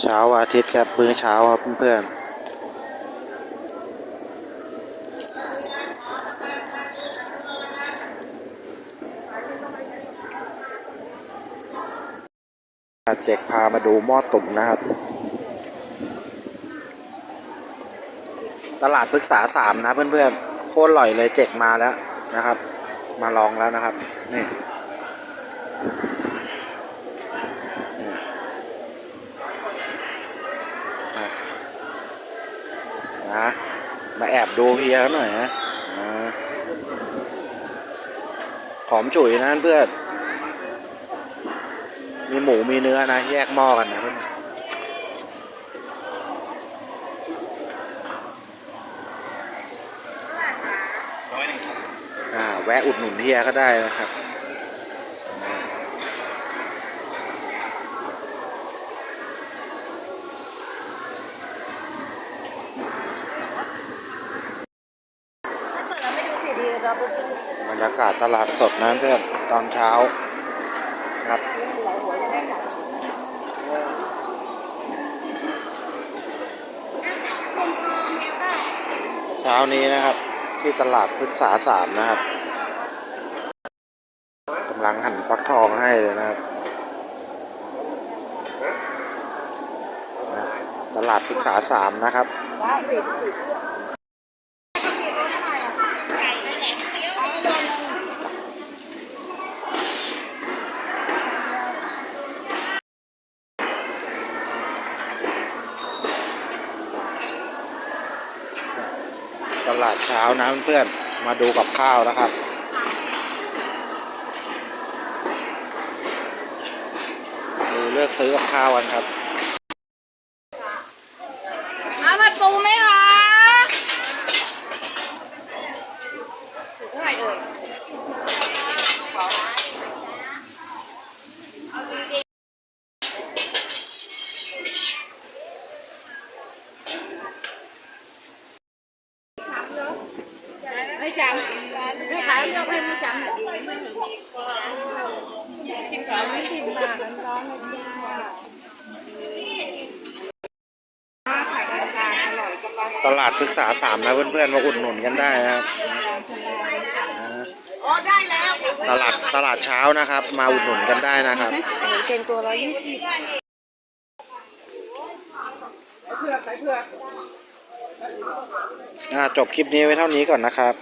เช้าอาทิตย์ครับมื้อเช้าครับเพื่อนๆเจ็กพามาดูหม้อตุ่มนะครับ ตลาดพฤกษาสามนะเพื่อนๆโคตรอร่อยเลยเจ็กมาแล้วนะครับ มาลองแล้วนะครับ นี่ นะ มาแอบดูเฮียเขาหน่อยนะอ่าหอมฉุยนะเพื่อน มีหมูมีเนื้อนะ แยกหม้อกันนะเพื่อนอ่าแวะอุดหนุนเฮียก็ได้นะครับ บรรยากาศตลาดสดนะเพื่อนตอนเช้าครับเช้านี้นะครับ ที่ตลาดพฤกษาสามนะครับกำลังหั่นฟักทองให้เลยนะครับ ตลาดพฤกษาสามนะครับ ตลาดเช้านะเพื่อนๆมาดูกับข้าวนะครับ ดูเลือกซื้อกับข้าวกันครับเอาผัดปูไหมคะเท่าไหร่เอ่ย จำไม่ขายเรื่องไม่จำกินก่อนไม่กินมากร้อนๆเลยจ้าขายราคาอร่อยกำลังตลาดศึกษาสามนะเพื่อนๆมาอุดหนุนกันได้นะครับอ่าอ๋อได้แล้วตลาดตลาดเช้านะครับ มาอุดหนุนกันได้นะครับเป็นตัวร้อยยี่สิบอ่าจบคลิปนี้ไว้เท่านี้ก่อนนะครับ